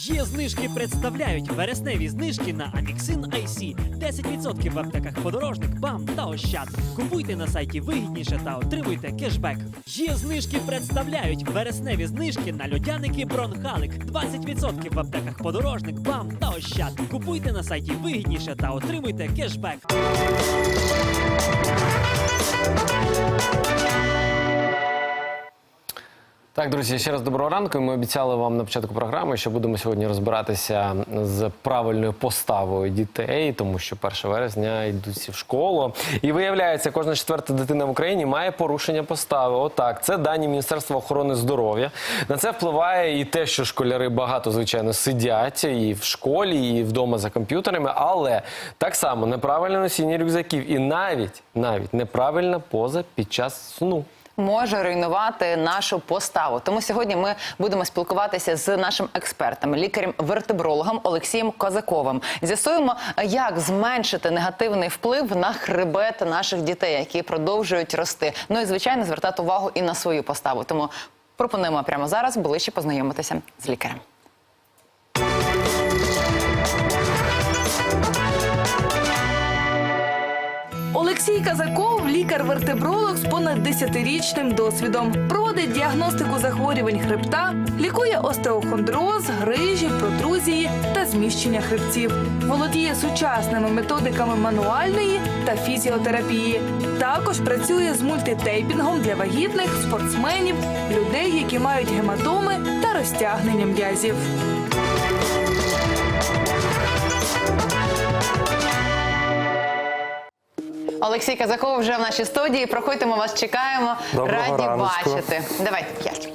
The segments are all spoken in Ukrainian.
Є знижки представляють вересневі знижки на Аміксин IC. 10% в аптеках подорожник, бам та ощад. Купуйте на сайті вигідніше та отримуйте кешбек. Є знижки представляють вересневі знижки на льодяники Бронхалик. 20% в аптеках подорожник, бам та ощад. Купуйте на сайті вигідніше та отримуйте кешбек. Так, друзі, ще раз доброго ранку. Ми обіцяли вам на початку програми, що будемо сьогодні розбиратися з правильною поставою дітей, тому що 1 вересня йдуть всі в школу. І виявляється, кожна четверта дитина в Україні має порушення постави. Отак, це дані Міністерства охорони здоров'я. На це впливає і те, що школяри багато, звичайно, сидять і в школі, і вдома за комп'ютерами, але так само неправильне носіння рюкзаків і навіть навіть неправильна поза під час сну. Може руйнувати нашу поставу. Тому сьогодні ми будемо спілкуватися з нашим експертом, лікарем-вертебрологом Олексієм Козаковим. З'ясуємо, як зменшити негативний вплив на хребет наших дітей, які продовжують рости. Ну і звичайно звертати увагу і на свою поставу. Тому пропонуємо прямо зараз ближче познайомитися з лікарем. Олексій Казаков, лікар-вертебролог з понад 10-річним досвідом. Проводить діагностику захворювань хребта, лікує остеохондроз, грижі, протрузії та зміщення хребців. Володіє сучасними методиками мануальної та фізіотерапії. Також працює з мультитейпінгом для вагітних, спортсменів, людей, які мають гематоми та розтягнення м'язів. Олексій Казаков вже в нашій студії. Проходьте, ми вас чекаємо. Доброго Раді раночку. бачити. Давайте п'ять.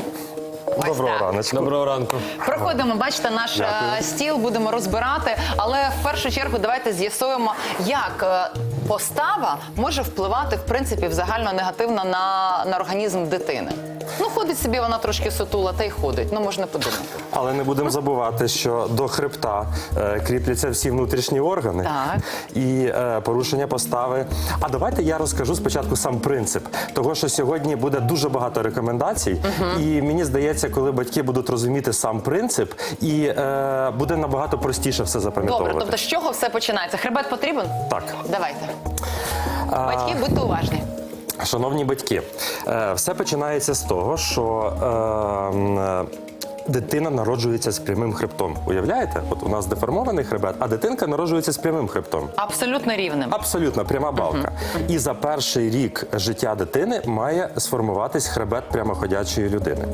Ось Доброго раночку. Доброго ранку. Проходимо, бачите, наш Дякую. е, стіл будемо розбирати, але в першу чергу давайте з'ясуємо, як е, постава може впливати в принципі в загально негативно на, на організм дитини. Ну, ходить собі вона трошки сутула, та й ходить. Ну можна подумати. Але не будемо забувати, що до хребта е, кріпляться всі внутрішні органи Так. і е, порушення постави. А давайте я розкажу спочатку сам принцип, того що сьогодні буде дуже багато рекомендацій, і мені здається, коли батьки будуть розуміти сам принцип, і е, буде набагато простіше все запам'ятовувати. Добре, тобто з чого все починається? Хребет потрібен? Так. Давайте. Батьки, будьте уважні. Шановні батьки, е, все починається з того, що е, е, дитина народжується з прямим хребтом. Уявляєте? От у нас деформований хребет, а дитинка народжується з прямим хребтом. Абсолютно рівним. Абсолютно пряма балка. І за перший рік життя дитини має сформуватись хребет прямоходячої людини.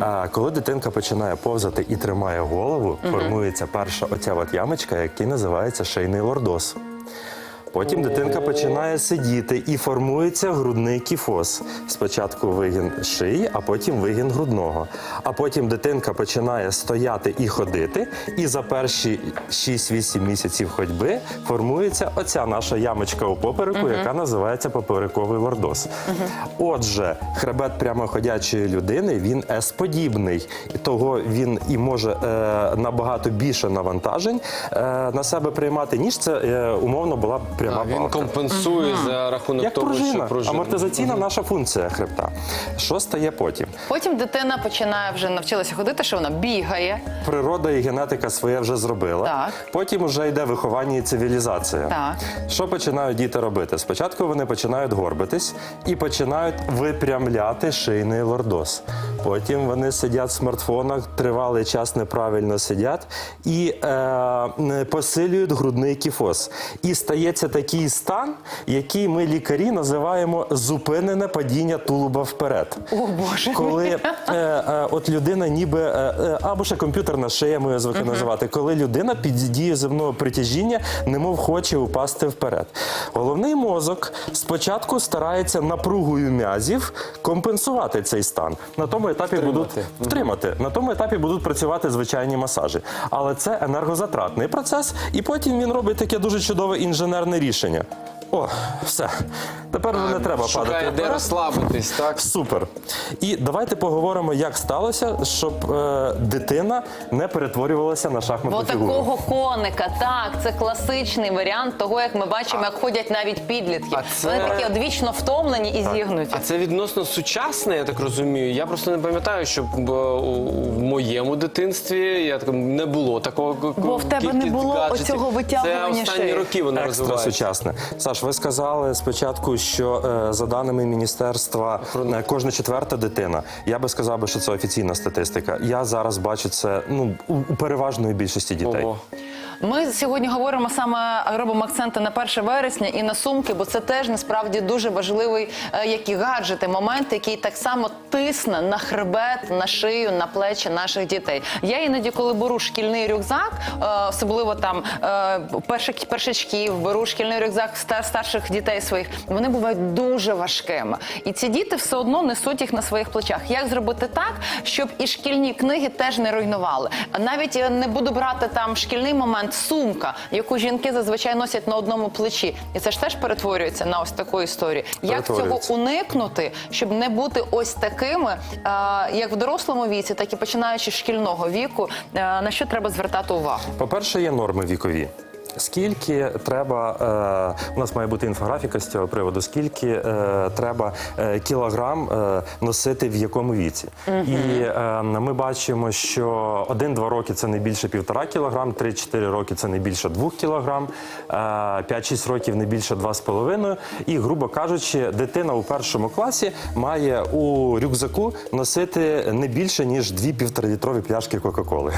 А коли дитинка починає повзати і тримає голову, формується перша оця от ямочка, яка називається шийний лордоз. Потім дитинка починає сидіти і формується грудний кіфоз. Спочатку вигін шиї, а потім вигін грудного. А потім дитинка починає стояти і ходити, і за перші 6-8 місяців ходьби формується оця наша ямочка у попереку, яка називається поперековий лордоз. Отже, хребет прямоходячої людини він С-подібний, і того він і може е, набагато більше навантажень е, на себе приймати, ніж це е, умовно була пряма А, він балка. компенсує за рахунок Як того, пружина, що пружина. амортизаційна наша функція хребта. Що стає потім? Потім дитина починає вже навчилася ходити, що вона бігає. Природа і генетика своє вже зробила. Так. Потім вже йде виховання і цивілізація. Так. Що починають діти робити? Спочатку вони починають горбитись і починають випрямляти шийний лордоз. Потім вони сидять в смартфонах, тривалий час неправильно сидять і е, посилюють грудний кіфоз. І стається такий стан, який ми лікарі називаємо зупинене падіння тулуба вперед. О, Боже. Коли е, е, от людина ніби е, е, або ще комп'ютерна шия, ми звикли називати, коли людина під дією земного притяжіння немов хоче упасти вперед. Головний мозок спочатку старається напругою м'язів компенсувати цей стан. На тому етапі будуть втримати. На тому етапі будуть працювати звичайні масажі. Але це енергозатратний процес, і потім він робить таке дуже чудове інженерне рішення. О, все. Тепер вже не треба Шукає, падати. де розслабитись, так? Супер. І давайте поговоримо, як сталося, щоб е, дитина не перетворювалася на шахматну Бо фігуру. такого коника, так, це класичний варіант того, як ми бачимо, як ходять навіть підлітки. А це- Вони такі одвічно втомлені і зігнуті. А це відносно сучасне, я так розумію. Я просто не пам'ятаю, щоб е, у- в моєму дитинстві я так не було такого. к- Бо в тебе не кількість було гаджетів. оцього витягування Це останні шиї. роки воно Екстра розвивається. сучасне. Саш, ви сказали спочатку, що е, за даними міністерства е, кожна четверта дитина. Я би сказав, би, що це офіційна статистика. Я зараз бачу це ну у, переважної більшості дітей. Ого. Ми сьогодні говоримо саме робимо акценти на 1 вересня і на сумки, бо це теж насправді дуже важливий, е, як і гаджети, момент, який так само тисне на хребет, на шию, на плечі наших дітей. Я іноді, коли беру шкільний рюкзак, е, особливо там е, перших першачків, беру шкільний рюкзак стар- старших дітей своїх, вони бувають дуже важкими. І ці діти все одно несуть їх на своїх плечах. Як зробити так, щоб і шкільні книги теж не руйнували? Навіть не буду брати там шкільний момент, сумка, яку жінки зазвичай носять на одному плечі, і це ж теж перетворюється на ось таку історію. Як цього уникнути, щоб не бути ось такими, як в дорослому віці, так і починаючи з шкільного віку, на що треба звертати увагу? По-перше, є норми вікові. Скільки треба, е, у нас має бути інфографіка з цього приводу, скільки е, треба е, кілограм носити в якому віці. І ми бачимо, що 1-2 роки це не більше півтора кілограм, 3-4 роки це не більше 2 кілограм, е, 5-6 років не більше 2,5. І, грубо кажучи, дитина у першому класі має у рюкзаку носити не більше, ніж 2 півторалітрові пляшки Кока-Коли.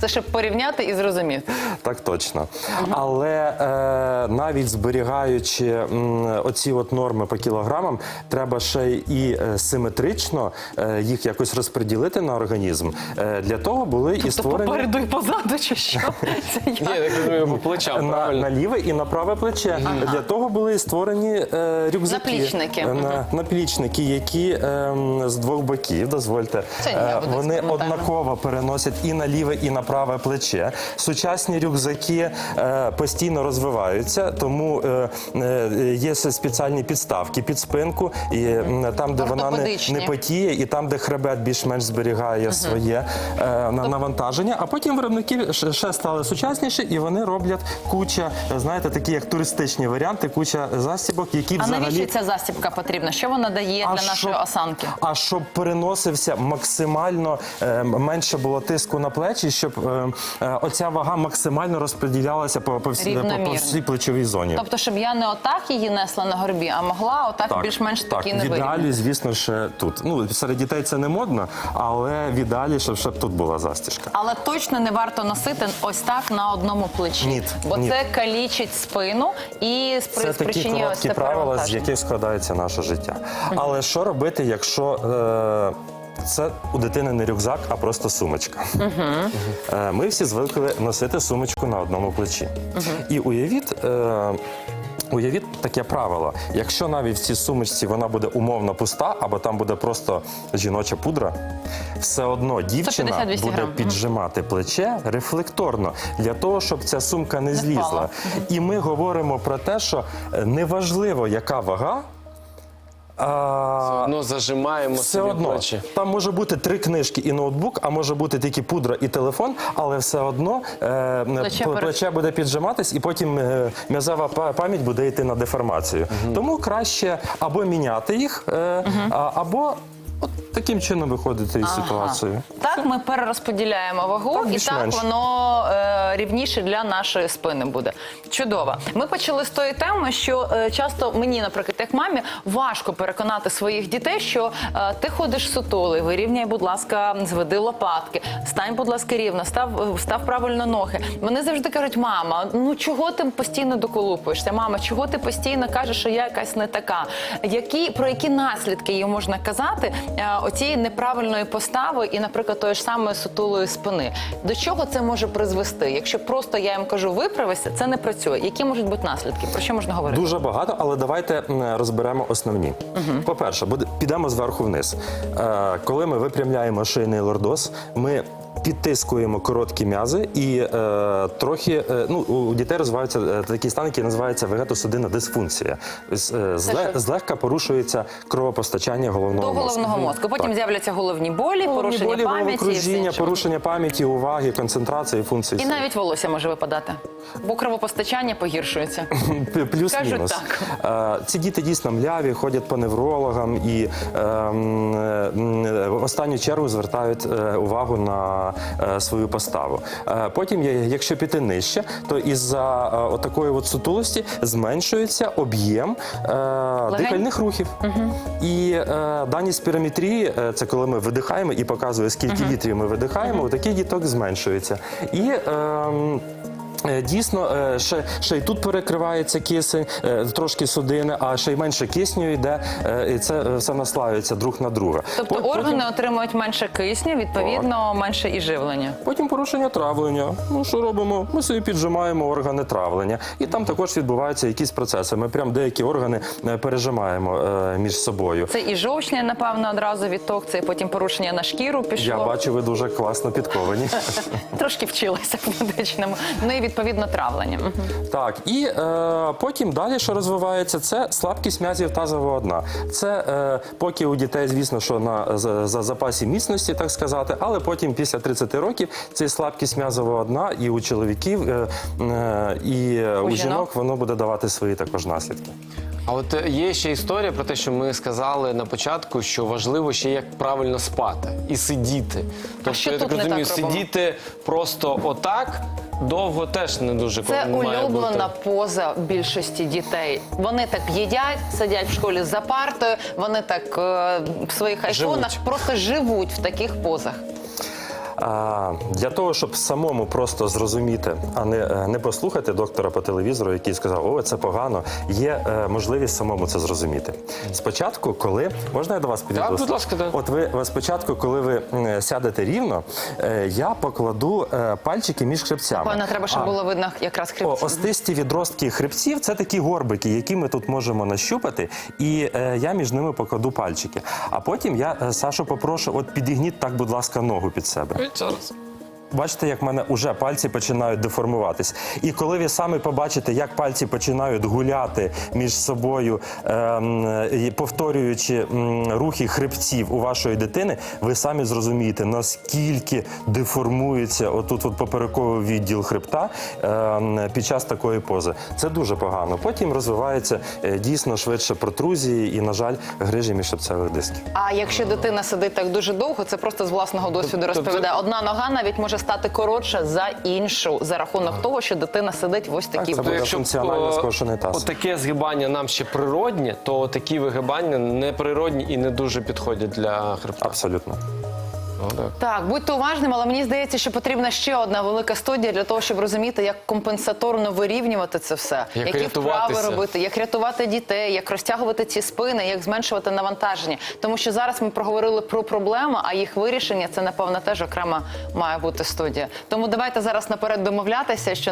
Це щоб порівняти і зрозуміти. Так точно. Але е, навіть зберігаючи м, оці от норми по кілограмам, треба ще і е, симетрично е, їх якось розподілити на організм. Е, для того були і То створені попереду і позаду, чи що? Це Ні, я. я так розумію, по плечам, на, правильно? на ліве і на праве плече. Для того були і створені е, рюкзаки. Наплічники. Е, На, наплічники, які ем, з двох боків, дозвольте, Це я е, буду вони експериментально. однаково переносять і на ліве, і на праве плече. Сучасні рюкзаки е, постійно розвиваються, тому е, е, є спеціальні підставки під спинку, і там, де вона не, не потіє, і там, де хребет більш-менш зберігає своє е, навантаження. А потім виробники ще- стали сучасніші, і вони роблять куча, е, знаєте, такі як туристичні варіанти, куча засібок, які А взагалі. навіщо ця застібка потрібна? Що вона дає для нашої осанки? А щоб переносився максимально е, менше було тиску на плечі, щоб е, е, оця вага максимально розподілялася по, по, всі, по, по всій плечовій зоні. Тобто, щоб я не отак її несла на горбі, а могла отак більш-менш так, такі в не ідеалі, вирівняти. звісно, ще тут. Ну серед дітей це не модно, але в ідеалі, щоб, щоб тут була застіжка. Але точно не варто носити ось так на одному плечі, Ні, бо ні. це калічить спину і Це такі короткі правила, з яких складається наше життя. Але що робити, якщо е, це у дитини не рюкзак, а просто сумочка? Е, Ми всі звикли носити сумочку на одному плечі. І уявіть. е, Уявіть таке правило: якщо навіть в цій сумочці вона буде умовно пуста, або там буде просто жіноча пудра, все одно дівчина буде піджимати плече рефлекторно для того, щоб ця сумка не злізла. І ми говоримо про те, що неважливо, яка вага. А, Ну, зажимаємо все собі одно плечі. там може бути три книжки і ноутбук, а може бути тільки пудра і телефон, але все одно е, Плече плече, пере- буде піджиматись, і потім е, м'язова па- пам'ять буде йти на деформацію. Тому краще або міняти їх, е, а, або таким чином виходити із ситуації. Так, ми перерозподіляємо вагу, Так, і так більш-менш. воно е, рівніше для нашої спини буде. Чудово. Ми почали з тої теми, що е, часто мені, наприклад, як мамі, важко переконати своїх дітей, що е, ти ходиш сутулий, вирівняй, будь ласка, зведи лопатки, стань, будь ласка, рівно, став, е, став правильно ноги. Вони завжди кажуть, мама, ну чого ти постійно доколупуєшся? Мама, чого ти постійно кажеш, що я якась не така? Які про які наслідки її можна казати? е, Оцієї неправильної постави і, наприклад, тої ж самої сутулої спини. До чого це може призвести? Якщо просто я їм кажу виправися, це не працює. Які можуть бути наслідки? Про що можна говорити? Дуже багато, але давайте розберемо основні. По-перше, буде- підемо зверху вниз. Е, коли ми випрямляємо шийний лордоз, ми підтискуємо короткі м'язи і е, трохи е, ну, у дітей розвиваються е, такий стан, які називаються вегетосудинна дисфункція. З- е, зле- що? злегка порушується кровопостачання головного До головного мозку. мозку. Потім Так. з'являться головні болі, Головні порушення болі, пам'яті і все головокружіння, інше. порушення пам'яті, уваги, концентрації, функції. І навіть волосся може випадати, бо кровопостачання погіршується. Плюс-мінус. Е, Ці діти дійсно мляві, ходять по неврологам і е, м, е, в останню чергу звертають е, увагу на свою поставу. Потім, якщо піти нижче, то із-за отакої от сутулості зменшується об'єм дихальних рухів. І дані спірометрії, це коли ми видихаємо і показує, скільки літрів ми видихаємо, у таких діток зменшується. І ем, Е, Дійсно, е, ще, ще й тут перекривається кисень, е, трошки судини, а ще й менше кисню йде, е, і це е, все наслаюється друг на друга. Тобто По- органи отримують менше кисню, відповідно, менше і живлення. потім порушення травлення. Ну що робимо? Ми собі піджимаємо органи травлення, і там також відбуваються якісь процеси. Ми прям деякі органи е, пережимаємо е, між собою. Це і жовчня, напевно, одразу відток, це і потім порушення на шкіру пішло. Я бачу, ви дуже класно підковані. Трошки вчилася в медичному. Ну і відповідно травлення. Так, і е, потім далі, що розвивається, це слабкість м'язів тазового дна. Це е, поки у дітей, звісно, що на за, за запасі міцності, так сказати, але потім після 30 років це слабкість м'язового дна і у чоловіків, е, е, і у, жінок? жінок воно буде давати свої також наслідки. А от е, є ще історія про те, що ми сказали на початку, що важливо ще як правильно спати і сидіти. Тобто, що я тут так не розумію, так робимо? сидіти просто отак довго теж не дуже Це має улюблена бути. поза більшості дітей. Вони так їдять, сидять в школі за партою, вони так е, в своїх айфонах просто живуть в таких позах. А, для того, щоб самому просто зрозуміти, а не, е, не послухати доктора по телевізору, який сказав, о, це погано, є е, можливість самому це зрозуміти. Спочатку, коли можна я до вас підійду? Так, будь ласка, да. От ви спочатку, коли ви сядете рівно, е, я покладу е, пальчики між хребцями. Певно, треба, щоб А, було видно якраз о, остисті відростки хребців це такі горбики, які ми тут можемо нащупати, і е, я між ними покладу пальчики. А потім я е, Сашу попрошу, от підігніть так, будь ласка, ногу під себе. Ой, зараз. Бачите, як в мене вже пальці починають деформуватись. І коли ви самі побачите, як пальці починають гуляти між собою, ем, і повторюючи рухи хребців у вашої дитини, ви самі зрозумієте, наскільки деформується отут от поперековий відділ хребта ем, під час такої пози. Це дуже погано. Потім розвиваються е, дійсно швидше протрузії і, на жаль, грижі міжшипцевих дисків. А якщо дитина сидить так дуже довго, це просто з власного досвіду Тобто- розповідає. Одна нога навіть може стати коротша за іншу за рахунок того, що дитина сидить в ось такій це буде функціонально скошений таз. таке згибання нам ще природні, то такі вигибання неприродні і не дуже підходять для хребта. Абсолютно. Ну, так. Так, будьте уважним, але мені здається, що потрібна ще одна велика студія для того, щоб розуміти, як компенсаторно вирівнювати це все, Як які вправи робити, як рятувати дітей, як розтягувати ці спини, як зменшувати навантаження. Тому що зараз ми проговорили про проблеми, а їх вирішення це напевно теж окрема має бути студія. Тому давайте зараз наперед домовлятися, що